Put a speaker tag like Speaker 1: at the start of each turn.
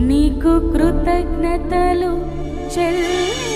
Speaker 1: నీకు కృతజ్ఞతలు చెల్లి